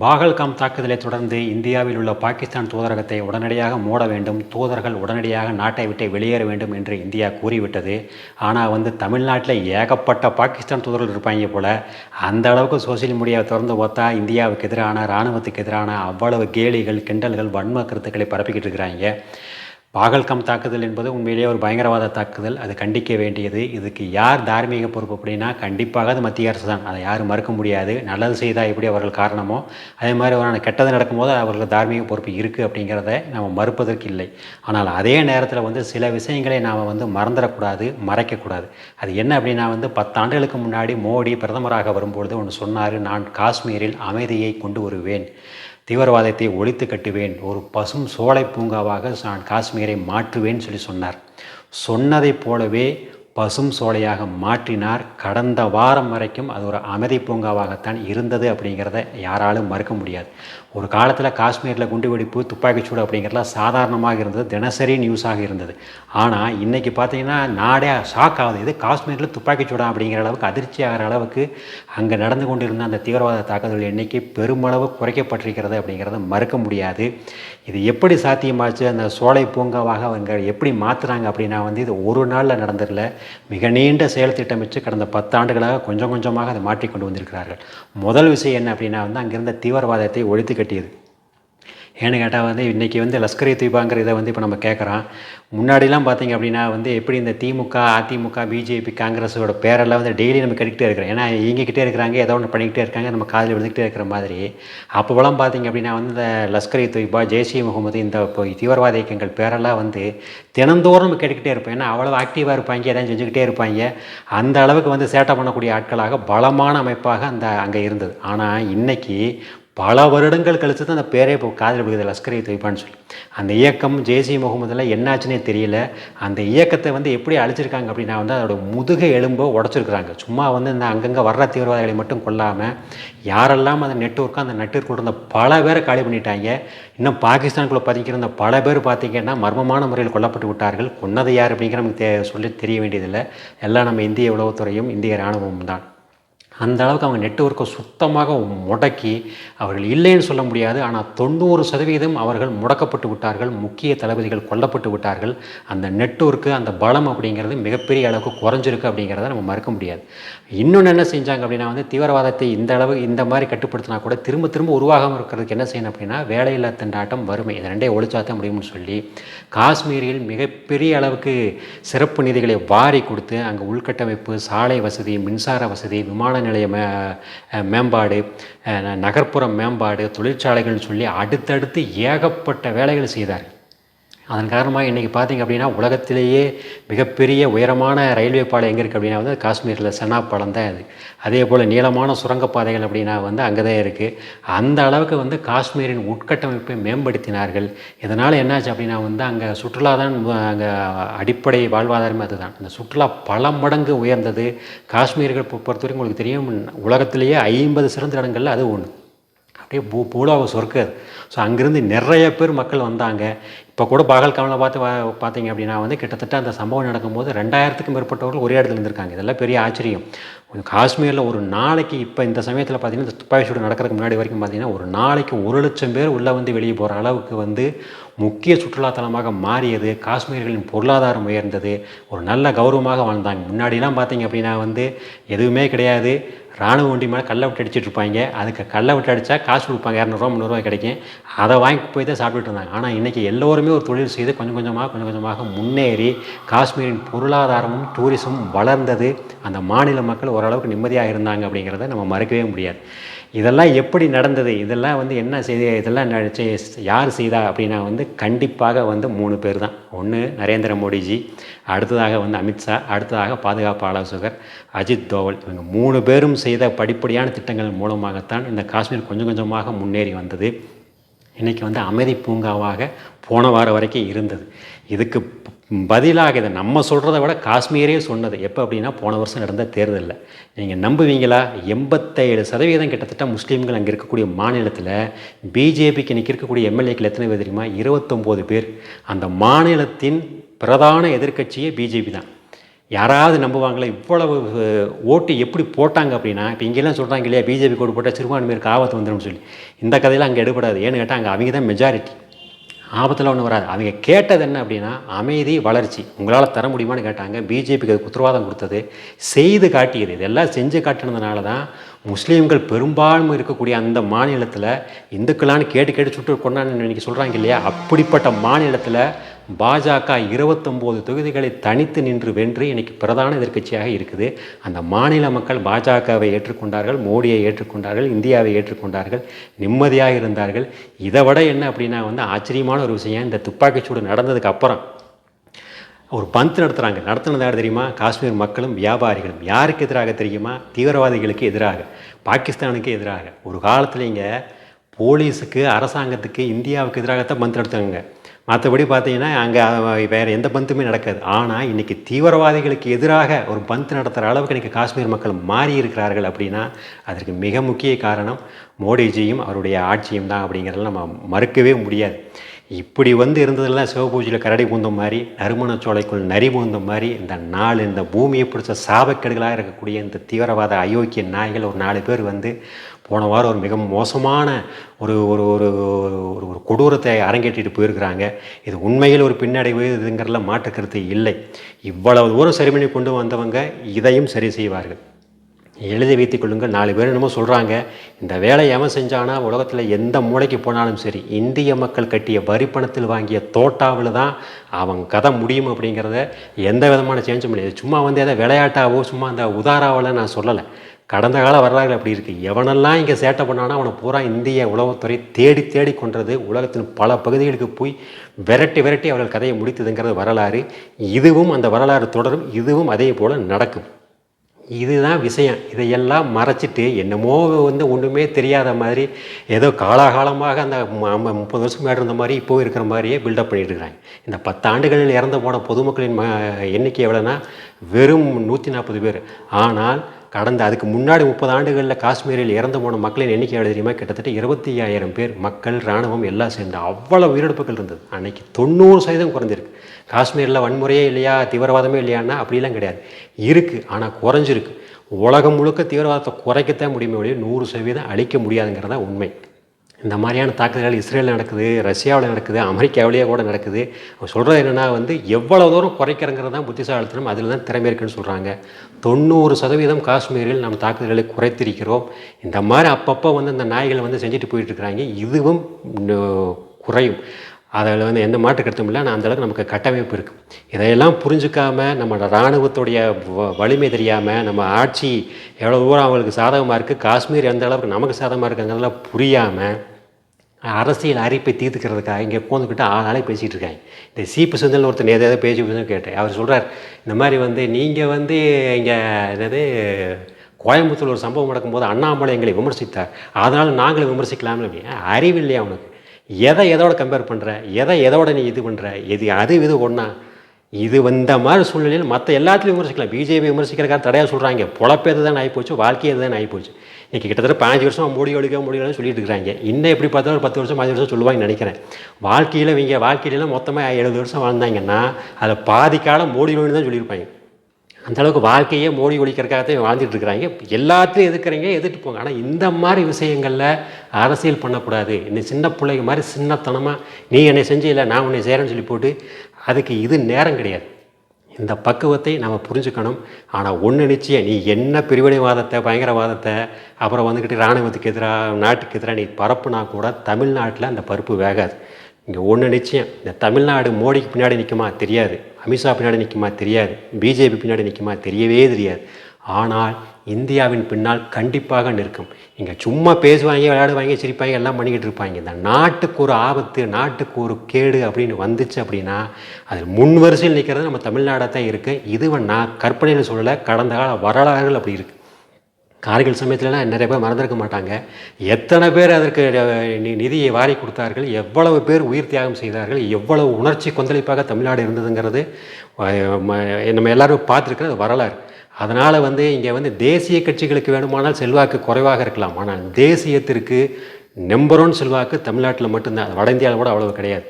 பாகல்காம் தாக்குதலை தொடர்ந்து இந்தியாவில் உள்ள பாகிஸ்தான் தூதரகத்தை உடனடியாக மூட வேண்டும் தூதர்கள் உடனடியாக நாட்டை விட்டு வெளியேற வேண்டும் என்று இந்தியா கூறிவிட்டது. ஆனால் வந்து தமிழ்நாட்டில் ஏகப்பட்ட பாகிஸ்தான் தூதர்கள் இருப்பாங்க போல் அந்த அளவுக்கு சோசியல் மீடியாவை திறந்து பார்த்தா இந்தியாவுக்கு எதிரான இராணுவத்துக்கு எதிரான அவ்வளவு கேலிகள் கிண்டல்கள் வன்ம கருத்துக்களை பரப்பிக்கிட்டு இருக்கிறாங்க. பாகல்கம் தாக்குதல் என்பது உண்மையிலேயே ஒரு பயங்கரவாத தாக்குதல். அது கண்டிக்க வேண்டியது. இதுக்கு யார் தார்மீக பொறுப்பு அப்படின்னா கண்டிப்பாக அது மத்திய அரசு தான். அதை யாரும் மறுக்க முடியாது. நல்லது செய்தால் எப்படி அவர்கள் காரணமோ அதே மாதிரி ஒரு கெட்டது நடக்கும்போது அவர்களுக்கு தார்மீக பொறுப்பு இருக்குது அப்படிங்கிறத நம்ம மறுப்பதற்கு இல்லை. ஆனால் அதே நேரத்தில் வந்து சில விஷயங்களை நாம் வந்து மறந்துடக்கூடாது மறைக்கக்கூடாது. அது என்ன அப்படின்னா வந்து பத்தாண்டுகளுக்கு முன்னாடி மோடி பிரதமராக வரும்பொழுது ஒன்று சொன்னார் நான் காஷ்மீரில் அமைதியை கொண்டு வருவேன். தீவிரவாதத்தை ஒழித்து கட்டுவேன். ஒரு பசும் சோலை பூங்காவாக நான் காஷ்மீரை மாற்றுவேன் சொல்லி சொன்னார். சொன்னதைப் போலவே பசும் சோலையாக மாற்றினார். கடந்த வாரம் வரைக்கும் அது ஒரு அமைதி பூங்காவாகத்தான் இருந்தது அப்படிங்கிறத யாராலும் மறுக்க முடியாது. ஒரு காலத்தில் காஷ்மீரில் குண்டுவெடிப்பு துப்பாக்கிச்சூடு அப்படிங்கிறதுலாம் சாதாரணமாக இருந்தது தினசரி நியூஸாக இருந்தது. ஆனால் இன்றைக்கி பார்த்தீங்கன்னா நாடே ஷாக் ஆகுது. இது காஷ்மீரில் துப்பாக்கிச்சூடா அப்படிங்கிற அளவுக்கு அதிர்ச்சி ஆகிற அளவுக்கு அங்கே நடந்து கொண்டிருந்த அந்த தீவிரவாத தாக்குதல் எண்ணிக்கை பெருமளவு குறைக்கப்பட்டிருக்கிறது அப்படிங்கிறத மறுக்க முடியாது. இது எப்படி சாத்தியமாச்சு? அந்த சோலை பூங்காவாக அவங்க எப்படி மாற்றுறாங்க அப்படின்னா வந்து இது ஒரு நாளில் நடந்துடல. மிக நீண்ட செயல் திட்டமிட்டு கடந்த பத்தாண்டுகளாக கொஞ்சம் கொஞ்சமாக அதை மாற்றி கொண்டு வந்திருக்கிறார்கள். முதல் விஷயம் என்ன அப்படின்னா வந்து அங்கிருந்த தீவிரவாதத்தை ஒழித்து கட்டியது. ஏன்னு கேட்டால் வந்து இன்றைக்கி வந்து லஷ்கர் தீபாங்கிற இதை வந்து இப்போ நம்ம கேட்குறோம் முன்னாடிலாம் பார்த்தீங்க அப்படின்னா வந்து எப்படி இந்த திமுக அதிமுக பிஜேபி காங்கிரஸோட பேரெல்லாம் வந்து டெய்லி நம்ம கட்டிக்கிட்டே இருக்கிறோம். ஏன்னா இயங்கிக்கிட்டே இருக்கிறாங்க ஏதோ ஒன்று பண்ணிக்கிட்டே இருக்காங்க நம்ம காதில் விழுந்துக்கிட்டே இருக்கிற மாதிரி. அப்போவெல்லாம் பார்த்தீங்க அப்படின்னா வந்து இந்த லஷ்கர் தொய்பா ஜெய்ஷி முகமது இந்த இப்போ தீவிரவாத இயக்கங்கள் பேரெல்லாம் வந்து தினந்தோறும் நம்ம கேட்டுக்கிட்டே இருப்போம். ஏன்னா அவ்வளோ ஆக்டிவாக இருப்பாங்க எதாவது செஞ்சுக்கிட்டே இருப்பாங்க. அந்த அளவுக்கு வந்து சேட்டை பண்ணக்கூடிய ஆட்களாக பலமான அமைப்பாக அந்த அங்கே இருந்தது. ஆனால் இன்றைக்கி பல வருடங்கள் கழித்து தான் அந்த பேரே இப்போ காதில் விழுகுது லஷ்கர் இ தொய்பான்னு சொல்லி. அந்த இயக்கம் ஜெய்சி முகமதுலாம் என்னாச்சுன்னே தெரியல. அந்த இயக்கத்தை வந்து எப்படி அழிச்சிருக்காங்க அப்படின்னா வந்து அதோட முதுக எலும்பை உடச்சிருக்கிறாங்க. சும்மா வந்து இந்த அங்கங்கே வர்ற தீவிரவாதிகளை மட்டும் கொல்லாமல் யாரெல்லாம் அந்த நெட்ஒர்க்கோ அந்த நெட்ஒர்க் இருந்த பல பேரை காலி பண்ணிட்டாங்க இன்னும் பாகிஸ்தானுக்குள்ளே பதிக்கிற பல பேர் பார்த்திங்கன்னா மர்மமான முறையில் கொல்லப்பட்டு விட்டார்கள். கொன்னது யார் அப்படிங்கிற நமக்கு தே சொல்லி தெரிய வேண்டியதில்லை. எல்லாம் நம்ம இந்திய உளவுத்துறையும் இந்திய இராணுவமும் தான். அந்த அளவுக்கு அவங்க நெட்ஒர்க்கை சுத்தமாக முடக்கி அவர்கள் இல்லைன்னு சொல்ல முடியாது ஆனால் தொண்ணூறு சதவீதம் அவர்கள் முடக்கப்பட்டு விட்டார்கள் முக்கிய தளபதிகள் கொல்லப்பட்டு விட்டார்கள். அந்த நெட்ஒர்க்கு அந்த பலம் அப்படிங்கிறது மிகப்பெரிய அளவுக்கு குறைஞ்சிருக்கு அப்படிங்கிறத நம்ம மறுக்க முடியாது. இன்னொன்று என்ன செஞ்சாங்க அப்படின்னா வந்து தீவிரவாதத்தை இந்த அளவு இந்த மாதிரி கட்டுப்படுத்தினா கூட திரும்ப திரும்ப உருவாகாமல் இருக்கிறதுக்கு என்ன செய்யணும் அப்படின்னா வேலையில்லா திண்டாட்டம் வறுமை இதை ரெண்டே ஒழிச்சாத்தான் முடியும்னு சொல்லி காஷ்மீரில் மிகப்பெரிய அளவுக்கு சிறப்பு நிதிகளை வாரி கொடுத்து அங்கே உள்கட்டமைப்பு சாலை வசதி மின்சார வசதி விமான நிலைய மே மேம்பாடு நகர்ப்புற மேம்பாடு தொழிற்சாலைகள்னு சொல்லி அடுத்தடுத்து ஏகப்பட்ட வேலைகள் செய்தார். அதன் காரணமாக இன்றைக்கி பார்த்திங்க அப்படின்னா உலகத்திலேயே மிகப்பெரிய உயரமான ரயில்வே பாலம் எங்கே இருக்குது அப்படின்னா வந்து காஷ்மீரில் சென்னா பாலம் தான் அது அதே போல் நீளமான சுரங்கப்பாதைகள் அப்படின்னா வந்து அங்கே தான் இருக்குது அந்த அளவுக்கு வந்து காஷ்மீரின் உட்கட்டமைப்பை மேம்படுத்தினார்கள். இதனால் என்னாச்சு அப்படின்னா வந்து அங்கே சுற்றுலா தான் அங்கே அடிப்படை வாழ்வாதாரமே அதுதான். அந்த சுற்றுலா பல மடங்கு உயர்ந்தது. காஷ்மீர்கள் பொறுத்தவரைக்கும் உங்களுக்கு தெரியும் உலகத்திலேயே ஐம்பது சிறந்த இடங்களில் அது ஒன்று அப்படியே பூ பூலாவை சொர்க்கு ஸோ அங்கேருந்து நிறைய பேர் மக்கள் வந்தாங்க. இப்போ கூட பாகல்காமில் பார்த்து பார்த்தீங்க அப்படின்னா வந்து கிட்டத்தட்ட அந்த சம்பவம் நடக்கும்போது ரெண்டாயிரத்துக்கும் மேற்பட்டவர்கள் ஒரே இடத்துல இருந்திருக்காங்க. இதெல்லாம் பெரிய ஆச்சரியம். காஷ்மீரில் ஒரு நாளைக்கு இப்போ இந்த சமயத்தில் பார்த்தீங்கன்னா இந்த துப்பாக்கி சூடு நடக்கிறதுக்கு முன்னாடி வரைக்கும் பார்த்தீங்கன்னா ஒரு நாளைக்கு ஒரு லட்சம் பேர் உள்ளே வந்து வெளியே போகிற அளவுக்கு வந்து முக்கிய சுற்றுலாத்தலமாக மாறியது. காஷ்மீர்களின் பொருளாதாரம் உயர்ந்தது. ஒரு நல்ல கௌரவமாக வாழ்ந்தாங்க. முன்னாடிலாம் பார்த்தீங்க அப்படின்னா வந்து எதுவுமே கிடையாது. ராணுவ வண்டி மேலே கல்லை விட்டு அடிச்சிட்டு இருப்பாங்க. அதுக்கு கல்லை விட்டு அடித்தா காசு கொடுப்பாங்க. இரநூறுவா முந்நூறுவா கிடைக்கும். அதை வாங்கி போய் தான் சாப்பிட்டுட்டு இருந்தாங்க. ஆனால் இன்றைக்கி எல்லோருமே ஒரு தொழில் செய்து கொஞ்சம் கொஞ்சமாக கொஞ்சம் கொஞ்சமாக முன்னேறி காஷ்மீரின் பொருளாதாரமும் டூரிசமும் வளர்ந்தது. அந்த மாநில மக்கள் ஓரளவுக்கு நிம்மதியாக இருந்தாங்க அப்படிங்கிறத நம்ம மறக்கவே முடியாது. இதெல்லாம் எப்படி நடந்தது? இதெல்லாம் வந்து என்ன செய்தி இதெல்லாம் யார் செய்தா அப்படின்னா வந்து கண்டிப்பாக வந்து மூணு பேர் தான். ஒன்று நரேந்திர மோடிஜி அடுத்ததாக வந்து அமித்ஷா அடுத்ததாக பாதுகாப்பு ஆலோசகர் அஜித் தோவல். இவங்க மூணு பேரும் செய்த படிப்படியான திட்டங்கள் மூலமாகத்தான் இந்த காஷ்மீர் கொஞ்சம் கொஞ்சமாக முன்னேறி வந்தது. இன்றைக்கி வந்து அமைதி பூங்காவாக போன வாரம் வரைக்கும் இருந்தது. இதுக்கு பதிலாக இதை நம்ம சொல்கிறத விட காஷ்மீரே சொன்னது. எப்போ அப்படின்னா போன வருஷம் நடந்த தேர்தலில். நீங்கள் நம்புவீங்களா? எண்பத்தேழு சதவீதம் கிட்டத்தட்ட முஸ்லீம்கள் அங்கே இருக்கக்கூடிய மாநிலத்தில் பிஜேபிக்கு இன்றைக்கி இருக்கக்கூடிய எம்எல்ஏக்கள் எத்தனை பேர் தெரியுமா? இருபத்தொம்போது பேர். அந்த மாநிலத்தின் பிரதான எதிர்க்கட்சியே பிஜேபி தான். யாராவது நம்புவாங்களே இவ்வளவு ஓட்டு எப்படி போட்டாங்க அப்படின்னா இப்போ இங்கெல்லாம் சொல்கிறாங்க இல்லையா பிஜேபி கோடு போட்டால் சிறுபான்மையிற்கு ஆபத்து வந்துடும் சொல்லி. இந்த கதையெல்லாம் அங்கே எடுபடாது. ஏன்னு கேட்டால் அங்கே அவங்க தான் மெஜாரிட்டி ஆபத்தில் ஒன்றும் வராது. அவங்க கேட்டது என்ன அப்படின்னா அமைதி வளர்ச்சி. உங்களால் தர முடியுமான்னு கேட்டாங்க. பிஜேபிக்கு அதுக்கு உத்தரவாதம் கொடுத்தது. செய்து காட்டியது. இதெல்லாம் செஞ்சு காட்டினதுனால தான் முஸ்லீம்கள் பெரும்பான்மை இருக்கக்கூடிய அந்த மாநிலத்தில் இந்துக்களான்னு கேட்டு கேட்டு சுட்டு கொண்டான்னு இன்றைக்கி சொல்கிறாங்க இல்லையா? அப்படிப்பட்ட மாநிலத்தில் பாஜக இருபத்தொம்போது தொகுதிகளை தனித்து நின்று வென்று இன்றைக்கு பிரதான எதிர்க்கட்சியாக இருக்குது. அந்த மாநில மக்கள் பாஜகவை ஏற்றுக்கொண்டார்கள் மோடியை ஏற்றுக்கொண்டார்கள் இந்தியாவை ஏற்றுக்கொண்டார்கள் நிம்மதியாக இருந்தார்கள். இதை விட என்ன அப்படின்னா வந்து ஆச்சரியமான ஒரு விஷயம் இந்த துப்பாக்கிச்சூடு நடந்ததுக்கு அப்புறம் ஒரு பந்த் நடத்துகிறாங்க நடத்துனது யார் தெரியுமா? காஷ்மீர் மக்களும் வியாபாரிகளும். யாருக்கு எதிராக தெரியுமா? தீவிரவாதிகளுக்கு எதிராக பாகிஸ்தானுக்கு எதிராக. ஒரு காலத்தில் இங்கே போலீஸுக்கு அரசாங்கத்துக்கு இந்தியாவுக்கு எதிராகத்தான் பந்த் நடத்துவாங்க மற்றபடி பார்த்தீங்கன்னா அங்கே வேறு எந்த பந்துமே நடக்காது. ஆனால் இன்றைக்கி தீவிரவாதிகளுக்கு எதிராக ஒரு பந்த் நடத்துகிற அளவுக்கு இன்றைக்கி காஷ்மீர் மக்கள் மாறி இருக்கிறார்கள் அப்படின்னா அதற்கு மிக முக்கிய காரணம் மோடிஜியும் அவருடைய ஆட்சியும் தான் அப்படிங்கிறத நம்ம மறுக்கவே முடியாது. இப்படி வந்து இருந்ததெல்லாம் சிவபூஜையில் கரடி பூந்த மாதிரி நறுமண சோலைக்குள் நரி பூந்த மாதிரி இந்த நாலு இந்த பூமியை பிடிச்ச சாபக்கேடுகளாக இருக்கக்கூடிய இந்த தீவிரவாத அயோக்கிய நாய்கள் ஒரு நாலு பேர் வந்து போன வாரம் ஒரு மிக மோசமான ஒரு ஒரு ஒரு ஒரு ஒரு கொடூரத்தை அரங்கேற்றிட்டு போயிருக்கிறாங்க. இது உண்மையில் ஒரு பின்னடைவு இதுங்கிறதுல மாற்று கருத்து இல்லை. இவ்வளவு தூரம் சரி பண்ணி கொண்டு வந்தவங்க இதையும் சரி செய்வார்கள். எழுதி வைத்துக் கொள்ளுங்கள். நாலு பேர் என்னமோ சொல்கிறாங்க இந்த வேலை எவன் செஞ்சானா உலகத்தில் எந்த மூளைக்கு போனாலும் சரி இந்திய மக்கள் கட்டிய வரி பணத்தில் வாங்கிய தோட்டாவில் தான் அவன் கதை முடியும் அப்படிங்கிறத எந்த விதமான சேஞ்சும் முடியாது சும்மா வந்து எதை விளையாட்டாவோ சும்மா அந்த உதாராவில் நான் சொல்லலை. கடந்த கால வரலாறு அப்படி இருக்குது எவனெல்லாம் இங்கே சேட்டை பண்ணானோ அவனை பூரா இந்திய உளவுத்துறை தேடி தேடி கொன்றது உலகத்தின் பல பகுதிகளுக்கு போய் விரட்டி விரட்டி அவர்கள் கதையை முடித்ததுங்கிறது வரலாறு. இதுவும் அந்த வரலாறு தொடரும். இதுவும் அதே போல் நடக்கும். இதுதான் விஷயம். இதையெல்லாம் மறைச்சிட்டு என்னமோ வந்து ஒன்றுமே தெரியாத மாதிரி ஏதோ காலாகாலமாக அந்த முப்பது வருஷம் இருந்த மாதிரி இப்போ இருக்கிற மாதிரியே பில்டப் பண்ணிட்டுருக்காங்க இந்த பத்தாண்டுகளில் இறந்து போன பொதுமக்களின் ம எண்ணிக்கை எவ்வளோன்னா வெறும் நூற்றி நாற்பது பேர். ஆனால் கடந்த அதுக்கு முன்னாடி முப்பது ஆண்டுகளில் காஷ்மீரில் இறந்து போன மக்களின் எண்ணிக்கை எவ்வளவு தெரியுமா? கிட்டத்தட்ட இருபத்தி ஐயாயிரம் பேர் மக்கள் இராணுவம் எல்லாம் சேர்ந்து அவ்வளோ உயிரிழப்புகள் இருந்தது. அன்னைக்கு தொண்ணூறு சதவீதம் குறைஞ்சிருக்கு. காஷ்மீரில் வன்முறையே இல்லையா? தீவிரவாதமே இல்லையான்னா அப்படிலாம் கிடையாது. இருக்குது ஆனால் குறைஞ்சிருக்கு. உலகம் முழுக்க தீவிரவாதத்தை குறைக்கத்தான் முடியுமே ஒழிய நூறு சதவீதம் அழிக்க முடியாதுங்கிறதா உண்மை. இந்த மாதிரியான தாக்குதல்கள் இஸ்ரேலில் நடக்குது ரஷ்யாவில் நடக்குது அமெரிக்காவிலேயே கூட நடக்குது. அவங்க சொல்கிறது என்னென்னா வந்து எவ்வளோ தூரம் குறைக்கிறங்கிறது தான் புத்திசாலித்தனம் அதில் தான் திறமை இருக்குன்னு சொல்கிறாங்க தொண்ணூறு சதவீதம் காஷ்மீரில் நம்ம தாக்குதல்களை குறைத்திருக்கிறோம். இந்த மாதிரி அப்பப்போ வந்து இந்த நாய்களை வந்து செஞ்சுட்டு போயிட்டுருக்குறாங்க. இதுவும் குறையும். அதில் வந்து எந்த மாற்று கருத்தும் இல்லை. நான் அந்தளவுக்கு நமக்கு கட்டமைப்பு இருக்குது இதையெல்லாம் புரிஞ்சுக்காமல் நம்ம இராணுவத்துடைய வ- வலிமை தெரியாமல் நம்ம ஆட்சி எவ்வளோ தூரம் அவங்களுக்கு சாதகமாக இருக்குது காஷ்மீர் எந்த அளவுக்கு நமக்கு சாதகமாக இருக்குங்கிறதெல்லாம் புரியாமல் அரசியல் அரிப்பை தீர்த்துக்கிறதுக்காக இங்கே போந்துக்கிட்டு ஆள் நாளே பேசிகிட்டு இருக்காங்க. இந்த சீப்பு செந்தில் ஒருத்தர் நேற்று ஏதாவது பேசி பேசி கேட்டேன். அவர் சொல்கிறார் இந்த மாதிரி வந்து நீங்கள் வந்து இங்கே என்னது கோயம்புத்தூர் ஒரு சம்பவம் நடக்கும்போது அண்ணாமலை எங்களை விமர்சித்தார். அதனால் நாங்களும் விமர்சிக்கலாம்னு அப்படின்னா அறிவு இல்லையா அவனுக்கு எதை எதோட கம்பேர் பண்ணுற எதை எதோட நீ இது பண்ணுற இது அது இது ஒன்றா இது வந்த மாதிரி சூழ்நிலையில் மற்ற எல்லாத்துலையும் விமர்சிக்கலாம். பிஜேபி விமர்சிக்கிறக்காக தடையாக சொல்கிறாங்க பொழப்பேது தான் ஆகிப்போச்சு வாழ்க்கையே தான் ஆகிப்போச்சு இன்றைக்கி கிட்டத்தட்ட பதினஞ்சு வருஷம் மூடி ஒழிக்க முடியலன்னு சொல்லிட்டு இருக்கிறாங்க. இன்னும் எப்படி பார்த்தாலும் ஒரு பத்து வருஷம் பதினஞ்சு வருஷம் சொல்லுவாங்கன்னு நினைக்கிறேன். வாழ்க்கையில் இவங்க வாழ்க்கையிலாம் மொத்தமாக எழுபது வருஷம் வாழ்ந்தாங்கன்னா அதில் பாதி காலம் மோடி ஒழின்னு தான் சொல்லியிருப்பாங்க. அந்தளவுக்கு வாழ்க்கையே மோடி ஒழிக்கிறதுக்காகத்தான் வாழ்ந்துட்டு இருக்கிறாங்க. எல்லாத்தையும் எதிர்க்கிறீங்க எதிர்த்து போங்க. ஆனால் இந்த மாதிரி விஷயங்களில் அரசியல் பண்ணக்கூடாது. இந்த சின்ன பிள்ளைங்க மாதிரி சின்னத்தனமாக நீ என்னை செஞ்சு இல்லை நான் உன்னை செய்கிறேன்னு சொல்லி போட்டு அதுக்கு இது நேரம் கிடையாது. இந்த பக்குவத்தை நம்ம புரிஞ்சுக்கணும். ஆனால் ஒன்று நிச்சயம் நீ என்ன பிரிவினைவாதத்தை பயங்கரவாதத்தை அப்புறம் வந்துக்கிட்டு இராணுவத்துக்கு எதிராக நாட்டுக்கு எதிராக நீ பரப்புனா கூட தமிழ்நாட்டில் அந்த பருப்பு வேகாது. இங்கே ஒன்று நிச்சயம் இந்த தமிழ்நாடு மோடிக்கு பின்னாடி நிற்குமா தெரியாது அமித்ஷா பின்னாடி நிற்குமா தெரியாது பிஜேபி பின்னாடி நிற்குமா தெரியவே தெரியாது. ஆனால் இந்தியாவின் பின்னால் கண்டிப்பாக நிற்கும். இங்கே சும்மா பேசுவாங்க விளையாடுவாங்க சிரிப்பாங்க எல்லாம் பண்ணிக்கிட்டு இருப்பாங்க. இந்த நாட்டுக்கு ஒரு ஆபத்து நாட்டுக்கு ஒரு கேடு அப்படின்னு வந்துச்சு அப்படின்னா அது முன் வரிசையில் நிற்கிறது நம்ம தமிழ்நாடாக தான் இருக்குது இதுவை நான் கற்பனையில் சொல்லலை கடந்த கால வரலாறுகள் அப்படி இருக்குது கார்கில் சமயத்துலலாம் நிறைய பேர் மறந்துருக்க மாட்டாங்க. எத்தனை பேர் அதற்கு நி- நிதியை வாரி கொடுத்தார்கள் எவ்வளவு பேர் உயிர் தியாகம் செய்தார்கள் எவ்வளவு உணர்ச்சி கொந்தளிப்பாக தமிழ்நாடு இருந்ததுங்கிறது நம்ம எல்லாரும் பார்த்துருக்கிறது வரலாறு. அதனால் வந்து இங்கே வந்து தேசிய கட்சிகளுக்கு வேணுமானால் செல்வாக்கு குறைவாக இருக்கலாம். ஆனால் தேசியத்திற்கு நம்பர் ஒன் செல்வாக்கு தமிழ்நாட்டில் மட்டும்தான். வட இந்தியாவில் கூட அவ்வளவு கிடையாது.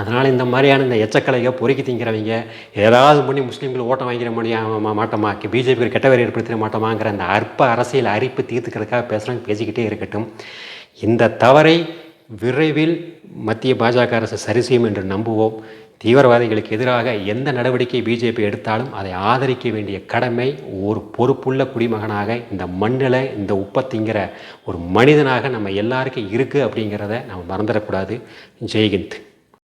அதனால் இந்த மாதிரியான இந்த எச்சக்கலையை பொறுக்கி திங்கிறவங்க ஏதாவது பண்ணி முஸ்லீம்கள் ஓட்டம் வாங்கிட முடியாம மாட்டோமா? பிஜேபி ஒரு கெட்ட பேர் ஏற்படுத்திட மாட்டோமாங்கிற அந்த அற்ப அரசியல் அரிப்பு தீர்த்துக்கிறதுக்காக பேசுகிறாங்க பேசிக்கிட்டே இருக்கட்டும். இந்த தவறை விரைவில் மத்திய பாஜக அரசு சரி செய்யும் என்று நம்புவோம். தீவிரவாதிகளுக்கு எதிராக எந்த நடவடிக்கை பிஜேபி எடுத்தாலும் அதை ஆதரிக்க வேண்டிய கடமை ஒரு பொறுப்புள்ள குடிமகனாக இந்த மண்ணில் இந்த உப்பத்திங்கிற ஒரு மனிதனாக நம்ம எல்லாருக்கும் இருக்குது அப்படிங்கிறத நம்ம மறந்துடக்கூடாது. ஜெய்ஹிந்த்.